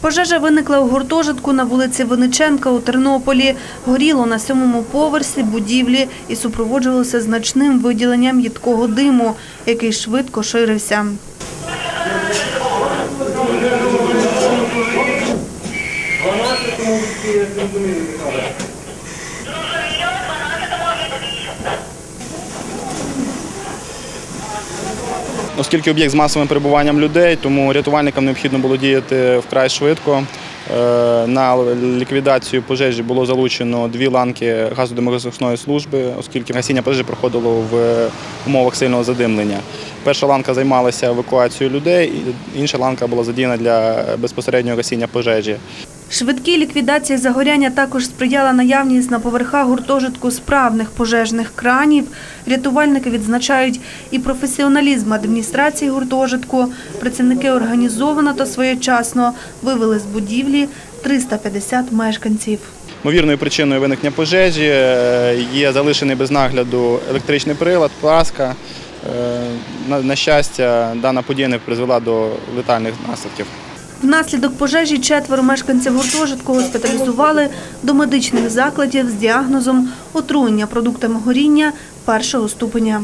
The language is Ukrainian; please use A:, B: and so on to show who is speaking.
A: Пожежа виникла у гуртожитку на вулиці Виниченка у Тернополі. Горіло на сьомому поверсі будівлі і супроводжувалося значним виділенням їдкого диму, який швидко ширився.
B: Оскільки об'єкт з масовим перебуванням людей, тому рятувальникам необхідно було діяти вкрай швидко. Е, На ліквідацію пожежі було залучено дві ланки газодомогосної служби, оскільки гасіння пожежі проходило в умовах сильного задимлення. Перша ланка займалася евакуацією людей, інша ланка була задіяна для безпосереднього гасіння пожежі.
A: Швидкій ліквідації загоряння також сприяла наявність на поверхах гуртожитку справних пожежних кранів. Рятувальники відзначають і професіоналізм адміністрації гуртожитку. Працівники організовано та своєчасно вивели з будівлі 350 мешканців.
B: Ймовірною причиною виникнення пожежі е, є залишений без нагляду електричний прилад, праска. Е, на щастя, дана подія не призвела до летальних наслідків.
A: Внаслідок пожежі четверо мешканців гуртожитку госпіталізували до медичних закладів з діагнозом отруєння продуктами горіння першого ступеня.